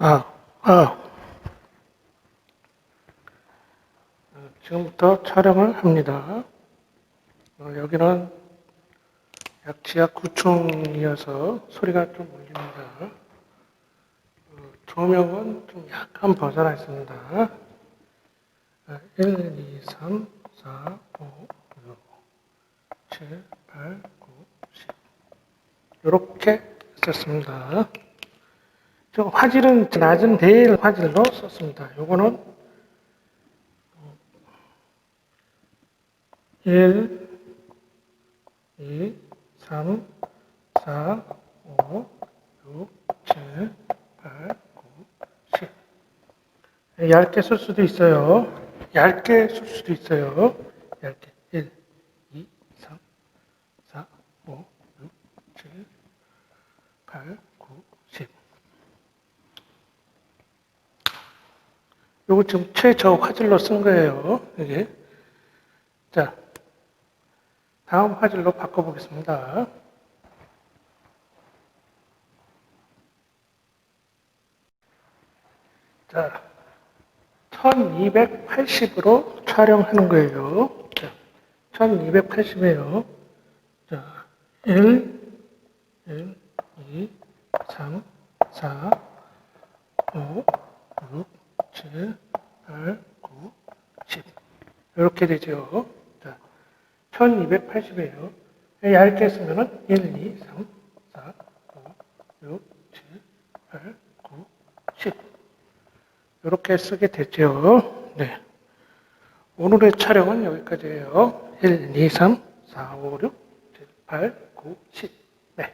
아, 아. 어, 지금부터 촬영을 합니다. 어, 여기는 약 지하 9층이어서 소리가 좀 울립니다. 어, 조명은 좀 약간 벗어나 있습니다. 아, 1, 2, 3, 4, 5, 6, 7, 8, 9, 10. 이렇게 썼습니다. 좀 화질은 낮은 데일 화질로 썼습니다. 요거는 1, 2, 3, 4, 5, 6, 7, 8, 9, 10. 얇게 쓸 수도 있어요. 얇게 쓸 수도 있어요. 얇게. 1, 2, 3, 4, 5, 6, 7, 8, 9, 10. 요거 지금 최저 화질로 쓴 거예요. 이게. 자, 다음 화질로 바꿔보겠습니다. 자, 1280으로 촬영하는 거예요. 자, 1280이에요. 자, 1, 1, 2, 3, 4, 5, 6, 7, 8, 9, 10. 이렇게 되죠. 자, 1280이에요. 얇게 쓰면은 1, 2, 3, 4, 5, 6, 7, 8, 9, 10. 이렇게 쓰게 되죠. 네. 오늘의 촬영은 여기까지예요. 1, 2, 3, 4, 5, 6, 7, 8, 9, 10. 네.